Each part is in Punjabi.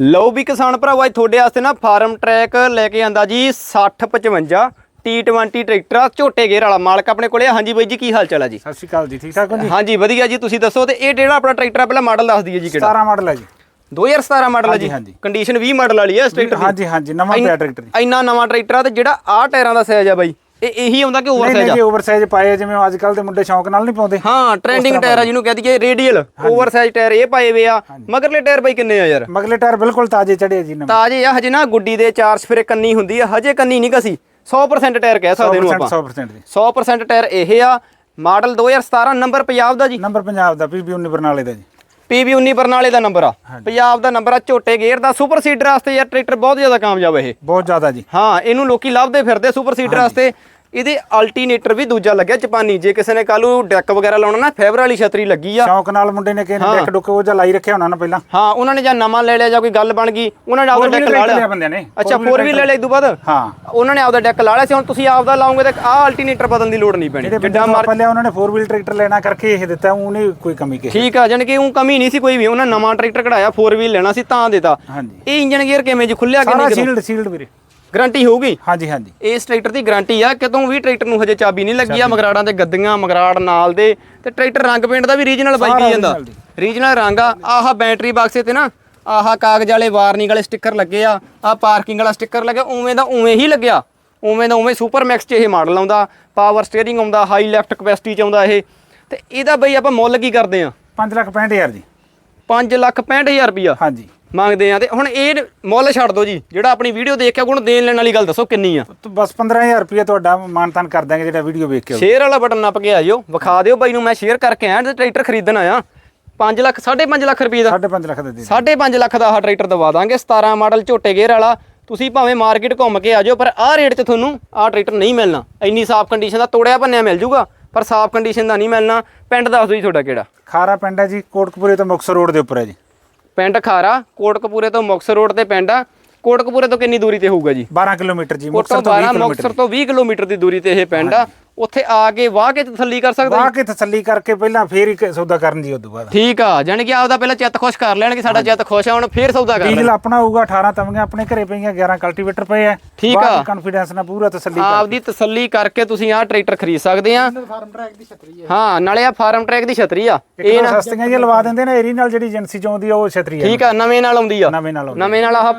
ਲਓ ਵੀ ਕਿਸਾਨ ਭਰਾਵਾ ਅੱਜ ਤੁਹਾਡੇ ਵਾਸਤੇ ਨਾ ਫਾਰਮ ਟਰੈਕ ਲੈ ਕੇ ਆਂਦਾ ਜੀ 6055 T20 ਟਰੈਕਟਰ ਆ ਝੋਟੇ ਗੇਅਰ ਵਾਲਾ ਮਾਲਕ ਆਪਣੇ ਕੋਲੇ ਆ। ਹਾਂਜੀ ਬਾਈ ਜੀ ਕੀ ਹਾਲ ਚਾਲ ਆ ਜੀ? ਸਤਿ ਸ਼੍ਰੀ ਅਕਾਲ ਜੀ ਠੀਕ ਠਾਕ ਹੋ ਜੀ? ਹਾਂਜੀ ਵਧੀਆ ਜੀ ਤੁਸੀਂ ਦੱਸੋ ਤੇ ਇਹ ਜਿਹੜਾ ਆਪਣਾ ਟਰੈਕਟਰ ਆ ਪਹਿਲਾਂ ਮਾਡਲ ਦੱਸ ਦਈਏ ਜੀ ਕਿਹੜਾ? 17 ਮਾਡਲ ਹੈ ਜੀ। 2017 ਮਾਡਲ ਆ ਜੀ। ਕੰਡੀਸ਼ਨ 20 ਮਾਡਲ ਵਾਲੀ ਆ ਇਸ ਟਰੈਕਟਰ ਦੀ? ਹਾਂਜੀ ਹਾਂਜੀ ਨਵਾਂ ਪਿਆ ਟਰੈਕਟਰ ਇੰਨਾ ਨਵਾਂ ਟਰੈਕਟਰ ਆ ਤੇ ਜਿਹੜਾ ਆ ਟਾਇਰਾਂ ਦਾ ਸਾਈਜ਼ ਆ ਬਾਈ। ਇਹ ਇਹੀ ਆਉਂਦਾ ਕਿ ਓਵਰ ਸਾਈਜ਼ ਨਹੀਂ ਆ? ਜੀ ਓਵਰਸਾਈਜ਼ ਪਾਏ ਜਿਵੇਂ ਅੱਜ ਕੱਲ ਦੇ ਮੁੰਡੇ ਸ਼ੌਂਕ ਨਾਲ ਨਹੀਂ ਪਾਉਂਦੇ। ਹਾਂ ਟ੍ਰੈਂਡਿੰਗ ਟਾਇਰ ਆ ਜਿਹਨੂੰ ਕਹਿ ਦਈਏ ਰੇਡੀਅਲ ਓਵਰ ਸਾਈਜ਼ ਟਾਇਰ ਇਹ ਪਾਏ ਵੇ ਆ। ਮਗਰਲੇ ਟਾਇਰ ਬਾਈ ਕਿੰਨੇ ਆ ਯਾਰ? ਮਗਲੇ ਟਾਇਰ ਬਿਲਕੁਲ ਤਾਜ਼ੇ ਚੜੇ ਜੀ ਨਵੇਂ। ਤਾਜੇ ਆ ਹਜੇ ਨਾ ਗੁੱਡੀ ਦੇ ਚਾਰ ਸਫੇਰੇ ਕੰਨੀ ਹੁੰਦੀ ਆ ਹਜੇ ਕੰਨੀ ਨਹੀਂ ਕਸੀ। 100% ਟਾਇਰ ਕਹਿ ਸਕਦੇ ਨੂੰ 100% ਆਪਾਂ 100% ਜੀ। 100% ਟਾਇਰ ਇਹ ਆ ਮਾਡਲ 2017 ਨੰਬਰ ਪੰਜਾਬ ਦਾ ਜੀ। ਨੰਬਰ ਪੰਜਾਬ ਦਾ ਪੀਬੀ 19 ਬਰਨਾਲੇ ਦਾ ਜੀ। PB 19 ਬਰਨਾਲੇ ਦਾ ਨੰਬਰ ਆ। ਪੰਜਾਬ ਦਾ ਨੰਬਰ ਆ ਝੋਟੇ ਗੇਅਰ ਦਾ। ਸੁਪਰ ਸੀਡਰ ਵਾਸਤੇ ਯਾਰ ਟਰੈਕਟਰ ਬਹੁਤ ਜ਼ਿਆਦਾ ਕਾਮਯਾਬ ਇਹ। ਬਹੁਤ ਜ਼ਿਆਦਾ ਜੀ। ਹਾਂ ਇਹਨੂੰ ਲੋਕੀ ਲੱਭਦੇ ਫਿਰਦੇ ਸੁਪਰ ਸੀਡਰ ਵਾਸਤੇ ਇਹਦੇ ਅਲਟਰਨੇਟਰ ਵੀ ਦੂਜਾ ਲੱਗਿਆ ਜਾਪਾਨੀ। ਜੇ ਕਿਸੇ ਨੇ ਕੱਲੂ ਡੈਕ ਵਗੈਰਾ ਲਾਉਣਾ ਨਾ ਫਾਈਬਰ ਵਾਲੀ ਛਤਰੀ ਲੱਗੀ ਆ। ਸ਼ੌਂਕ ਨਾਲ ਮੁੰਡੇ ਨੇ ਕਿਹਨੇ ਡੈਕ ਡੁੱਕ ਉਹ ਜਾਂ ਲਾਈ ਰੱਖਿਆ ਹੋਣਾ ਨਾ ਪਹਿਲਾਂ। ਹਾਂ ਉਹਨਾਂ ਨੇ ਜਾਂ ਨਵਾਂ ਲੈ ਲਿਆ ਜਾਂ ਕੋਈ ਗੱਲ ਬਣ ਗਈ ਉਹਨਾਂ ਨੇ ਆਪਦਾ ਡੈਕ ਲਾ ਲਿਆ। ਲਿਆ ਬੰਦਿਆਂ ਨੇ। ਅੱਛਾ 4 ਵੀ ਲੈ ਲਿਆ ਇਦੋਂ ਬਾਅਦ? ਹਾਂ। ਉਹਨਾਂ ਨੇ ਆਪਦਾ ਡੈਕ ਲਾ ਲਿਆ ਸੀ ਹੁਣ ਤੁਸੀਂ ਆਪਦਾ ਲਾਓਗੇ ਤਾਂ ਆਹ ਅਲਟਰਨੇਟਰ ਬਦਲਣ ਦੀ ਲੋੜ ਨਹੀਂ ਪੈਣੀ। ਜਿੱਦਾਂ ਮਰ ਲਿਆ ਉਹਨਾਂ ਨੇ 4 ਵੀਲ ਟਰੈਕਟਰ ਲੈਣਾ ਕਰਕੇ ਇਹ ਦਿੱਤਾ ਉਹ ਨਹੀਂ ਕੋਈ ਕਮੀ ਕਿਸੇ ਠੀਕ ਆ ਕਿ ਉਹ ਕਮੀ ਨਹੀਂ ਸੀ ਕੋਈ ਵੀ ਉਹਨਾਂ ਨਵਾਂ ਟਰੈਕਟਰ ਕਢਾਇਆ 4 ਵੀਲ ਲੈਣਾ ਸੀ ਤਾਂ ਦੇਤਾ। ਇਹ ਇੰਜਨ ਗੇਅਰ ਕਿਵੇਂ ਜੀ ਖੁੱਲਿਆ ਸਾਰਾ ਕਿੰਨੇ ਸ਼ੀਲਡ ਸ਼ੀਲਡ ਵੀਰੇ। ਗਾਰੰਟੀ ਹੋਊਗੀ? ਹਾਂਜੀ ਹਾਂਜੀ। ਇਸ ਟਰੈਕਟਰ ਦੀ ਗਾਰੰਟੀ ਆ ਕਿਤੋਂ ਵੀ ਟਰੈਕਟਰ ਨੂੰ ਹਜੇ ਚਾਬੀ ਨਹੀਂ ਲੱਗੀ ਆ ਮਗਰਾੜਾਂ ਤੇ ਗੱਦੀਆਂ ਮਗਰਾੜ ਨਾਲ ਦੇ ਤੇ ਟਰੈਕਟਰ ਰੰਗ ਪੇਂਟ ਦਾ ਵੀ ਰੀਜਨਲ ਬਾਈ ਕੀ ਜਾਂਦਾ। ਰੀਜਨਲ ਰੰਗ ਆ ਆਹ ਬੈਟਰੀ ਬਾਕਸੇ ਤੇ ਨਾ ਆਹ ਕਾਗਜ਼ ਵਾਲੇ ਵਾਰਨਿੰਗ ਵਾਲੇ ਸਟicker ਲੱਗੇ ਆ ਆਹ ਪਾਰਕਿੰਗ ਵਾਲਾ ਸਟicker ਲੱਗਿਆ ਉਵੇਂ ਦਾ ਉਵੇਂ ਹੀ ਲੱਗਿਆ। ਉਵੇਂ ਦਾ ਉਵੇਂ ਸੁਪਰ ਮੈਕਸ 'ਚ ਇਹ ਮਾਡਲ ਆਉਂਦਾ ਪਾਵਰ ਸਟੀਅਰਿੰਗ ਆਉਂਦਾ ਹਾਈ ਲੈਫਟ ਕਪੈਸਿਟੀ 'ਚ ਆਉਂਦਾ ਇਹ। ਤੇ ਇਹਦਾ ਬਈ ਆਪਾਂ ਮੁੱਲ ਕੀ ਕਰਦੇ ਆ? 5 ਲੱਖ 65000 ਜੀ। 5 ਲੱਖ 65000 ਰੁਪਿਆ ਹਾਂਜੀ। ਮੰਗਦੇ ਆ ਤੇ ਹੁਣ ਇਹ ਮੁੱਲ ਛੱਡ ਦਿਓ ਜੀ ਜਿਹੜਾ ਆਪਣੀ ਵੀਡੀਓ ਦੇਖ ਕੇ ਗੁਣ ਦੇਣ ਲੈਣ ਵਾਲੀ ਗੱਲ ਦੱਸੋ ਕਿੰਨੀ ਆ। ਬਸ 15000 ਰੁਪਏ ਤੁਹਾਡਾ ਮਾਨਤਾਨ ਕਰ ਦਾਂਗੇ ਜਿਹੜਾ ਵੀਡੀਓ ਵੇਖ ਕੇ। ਸ਼ੇਅਰ ਵਾਲਾ ਬਟਨ ਨੱਪ ਕੇ ਆਇਓ ਵਿਖਾ ਦਿਓ ਬਾਈ ਨੂੰ ਮੈਂ ਸ਼ੇਅਰ ਕਰਕੇ ਆਇਆ ਤੇ ਟਰੈਕਟਰ ਖਰੀਦਣ ਆਇਆ। 5 ਲੱਖ 5.5 ਲੱਖ ਰੁਪਏ ਦਾ। ਸਾਢੇ ਪੰਜ ਲੱਖ ਦੇ ਦੇ 5.5 ਲੱਖ ਦਾ ਆਹ ਟਰੈਕਟਰ ਦਵਾ ਦਾਂਗੇ 17 ਮਾਡਲ ਝੋਟੇ ਗੇਅਰ ਵਾਲਾ। ਤੁਸੀਂ ਭਾਵੇਂ ਮਾਰਕੀਟ ਘੁੰਮ ਕੇ ਆਜੋ ਪਰ ਆਹ ਰੇਟ 'ਤੇ ਤੁਹਾਨੂੰ ਆਹ ਟਰੈਕਟਰ ਨਹੀਂ ਮਿਲਣਾ। ਇੰਨੀ ਸਾਫ਼ ਕੰਡੀਸ਼ਨ ਦਾ ਤੋੜਿਆ ਭੰਨਿਆ ਮਿਲ ਜੂਗਾ ਪਰ ਸਾਫ਼ ਕੰਡੀਸ਼ਨ ਦਾ ਨਹੀਂ ਮਿਲਣਾ। ਪਿੰਡ ਦੱਸ ਦਿਓ ਜੀ ਤੁਹਾਡਾ ਕਿਹੜਾ। ਖਾਰਾ ਪਿੰਡ ਹੈ ਜੀ ਕੋਟਕਪੂਰੇ ਤੋਂ ਮੁਕਤਸਰ ਰੋਡ ਦੇ ਉੱਪਰ ਹੈ ਜੀ। ਪਿੰਡ ਖਾਰਾ ਕੋਟਕਪੂਰੇ ਤੋਂ ਮੁਕਤਸਰ ਰੋਡ ਤੇ ਪਿੰਡ ਆ। ਕੋਟਕਪੂਰੇ ਤੋਂ ਕਿੰਨੀ ਦੂਰੀ ਤੇ ਹੋਊਗਾ ਜੀ? 12 ਕਿਲੋਮੀਟਰ ਜੀ ਕੋਟੋਂ ਮੁਕਤਸਰ ਤੋਂ 20 12 ਕਿਲੋਮੀਟਰ। ਮੁਕਤਸਰ ਤੋਂ 20 ਕਿਲੋਮੀਟਰ ਦੀ ਦੂਰੀ ਤੇ ਇਹ ਪਿੰਡ ਆ। ਉੱਥੇ ਆ ਕੇ ਵਾਹ ਕੇ ਤਸੱਲੀ ਕਰ ਸਕਦਾ ਵਾਹ ਕੇ ਤਸੱਲੀ ਕਰਕੇ ਪਹਿਲਾਂ ਫੇਰ ਹੀ ਸੌਦਾ ਕਰਨ ਜੀ ਉਦੋਂ ਬਾਅਦ। ਠੀਕ ਆ ਜਾਣੀ ਕਿ ਆਪਦਾ ਪਹਿਲਾਂ ਚਿੱਤ ਖੁਸ਼ ਕਰ ਲੈਣਗੇ ਸਾਡਾ ਚਿੱਤ ਖੁਸ਼ ਆ ਹੁਣ ਫੇਰ ਸੌਦਾ ਕਰ ਡੀਜ਼ਲ ਆਪਣਾ ਹੋਊਗਾ 18 ਤਵੀਆਂ ਆਪਣੇ ਘਰੇ ਪਈਆਂ 11 ਕਲਟੀਵੇਟਰ ਪਏ ਆ। ਠੀਕ ਆ। ਕੌਨਫੀਡੈਂਸ ਨਾਲ ਪੂਰਾ ਤਸੱਲੀ ਕਰ ਆਪਦੀ ਤਸੱਲੀ ਕਰਕੇ ਤੁਸੀਂ ਆਹ ਟਰੈਕਟਰ ਖਰੀਦ ਸਕਦੇ ਆ। ਹਾਂ ਨਾਲੇ ਆ ਫਾਰਮ ਟਰੈਕ ਦੀ ਛਤਰੀ ਆ। ਇਹ ਨਾ ਸਸਤੀਆਂ ਜੀ ਲਵਾ ਦਿੰਦੇ ਨੇ ਏਰੀ ਨਾਲ ਜਿਹੜੀ ਏਜੰਸੀ ਚ ਆਉਂਦੀ ਆ ਉਹ ਛਤਰੀ ਹੈ ਠੀਕ ਆ ਨਵੇਂ ਨਾਲ ਆਉਂਦੀ ਆ। ਨਵੇਂ ਨਾਲ ਆਉਂਦੀ ਨਵੇਂ ਨਾਲ ਆਹ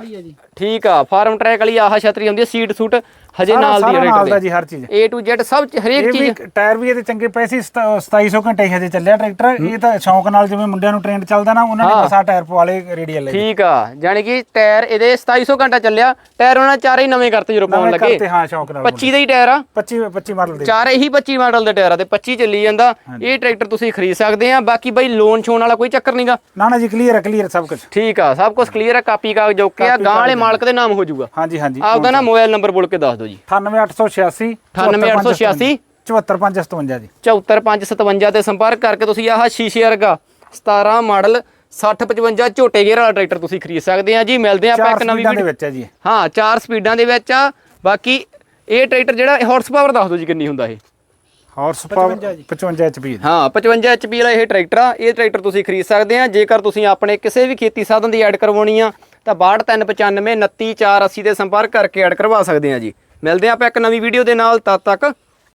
ਠੀਕ ਆ ਫਾਰਮ ਟਰੈਕ ਵਾਲੀ ਆਹ ਛਤਰੀ ਆਉਂਦੀ ਆ ਸੀਟ ਸੂਟ ਹਜੇ ਨਾਲ ਦੀ ਸਾਰਾ ਨਾਲ ਦਾ। ਰੇਟ ਜੀ ਹਰ ਚੀਜ਼। A to Z ਸਭ ਚ- ਹਰੇਕ ਚੀਜ਼। ਟਾਇਰ ਵੀ ਇਹਦੇ ਚੰਗੇ ਪਏ ਸੀ 2700 ਘੰਟੇ ਹਜੇ ਚੱਲਿਆ ਟਰੈਕਟਰ। ਇਹ ਤਾਂ ਸ਼ੌਂਕ ਨਾਲ ਜਿਵੇਂ ਮੁੰਡਿਆਂ ਨੂੰ ਟ੍ਰੈਂਡ ਚੱਲਦਾ ਨਾ ਉਹਨਾਂ ਨੇ ਬਸਾ ਟਾਇਰ ਪਵਾ ਲਏ ਰੇਡੀਅਲ ਠੀਕ ਆ ਜਾਣੀ ਕਿ ਟਾਇਰ ਇਹਦੇ 2700 ਘੰਟਾ ਚੱਲਿਆ ਟਾਇਰ ਉਹਨਾਂ ਚਾਰੇ ਹੀ ਨਵੇਂ ਕਰਤੇ ਜਦੋਂ ਪਾਉਣ ਲੱਗੇ। ਕਰਤੇ ਹਾਂ ਸ਼ੌਂਕ ਨਾਲ 25 ਦਾ ਹੀ ਟਾਇਰ ਆ। 25 25 ਮਾਡਲ ਦੇ। ਚਾਰੇ ਹੀ 25 ਮਾਡਲ ਦੇ ਟਾਇਰ ਆ ਤੇ 25 ਚੱਲੀ ਜਾਂਦਾ। ਇਹ ਟਰੈਕਟਰ ਤੁਸੀਂ ਖਰੀਦ ਸਕਦੇ ਆ ਬਾਕੀ ਬਈ ਲੋਨ ਛੋਣ ਵਾਲਾ ਕੋਈ ਚੱਕਰ ਨਹੀਂਗਾ ਨਾ ਨਾ ਜੀ ਕਲੀਅਰ ਹੈ ਕਲੀਅਰ ਸਭ ਕੁਝ ਠੀਕ ਆ ਸਭ ਕੁਝ ਕਲੀਅਰ ਆ ਕਾਪੀ ਕਾਗਜ਼ ਓਕੇ ਆ ਗਾਂ ਵਾਲੇ ਮਾਲਕ ਦੇ ਨਾਮ ਹੋ ਜਾਊਗਾ। ਹਾਂਜੀ ਹਾਂਜੀ। ਆਪਦਾ ਨਾ ਮੋਬਾਈਲ ਨੰਬਰ ਬੋਲ ਕੇ ਦੱਸ ਦਿਓ ਜੀ। 98886 98886 74557 ਜੀ। 74557 ਤੇ ਸੰਪਰਕ ਕਰਕੇ ਤੁਸੀਂ ਆਹ ਸ਼ੀਸ਼ੇ ਵਰਗਾ 17 ਮਾਡਲ 6055 ਝੋਟੇ ਗੇਅਰ ਵਾਲਾ ਟਰੈਕਟਰ ਤੁਸੀਂ ਖਰੀਦ ਸਕਦੇ ਆ ਜੀ। ਮਿਲਦੇ ਆ ਆਪਾਂ ਇੱਕ ਨਵੀਂ ਦੇ ਵੀਡੀਓ ਵਿੱਚ ਹੈ ਜੀ। ਹਾਂ ਚਾਰ ਸਪੀਡਾਂ ਦੇ ਵਿੱਚ ਆ। ਬਾਕੀ ਇਹ ਟਰੈਕਟਰ ਜਿਹੜਾ ਹਾਰਸ ਪਾਵਰ ਦੱਸ ਦਿਓ ਜੀ ਕਿੰਨੀ ਹੁੰਦਾ ਇਹ। ਹਾਰਸ ਪਾਵਰ 55 ਐਚਪੀ ਹਾਂ 55 HP ਵਾਲਾ ਇਹ ਟਰੈਕਟਰ ਆ। ਇਹ ਟਰੈਕਟਰ ਤੁਸੀਂ ਖਰੀਦ ਸਕਦੇ ਆ। ਜੇਕਰ ਤੁਸੀਂ ਆਪਣੇ ਕਿਸੇ ਵੀ ਖੇਤੀ ਸਾਧਨ ਦੀ ਐਡ ਕਰਵਾਉਣੀ ਆ ਤਾਂ 6295 29480 ਦੇ ਸੰਪਰਕ ਕਰਕੇ ਐਡ ਕਰਵਾ ਸਕਦੇ ਆ ਜੀ। ਮਿਲਦੇ ਆ ਆਪਾਂ ਇੱਕ ਨਵੀਂ ਵੀਡੀਓ ਦੇ ਨਾਲ, ਤਦ ਤੱਕ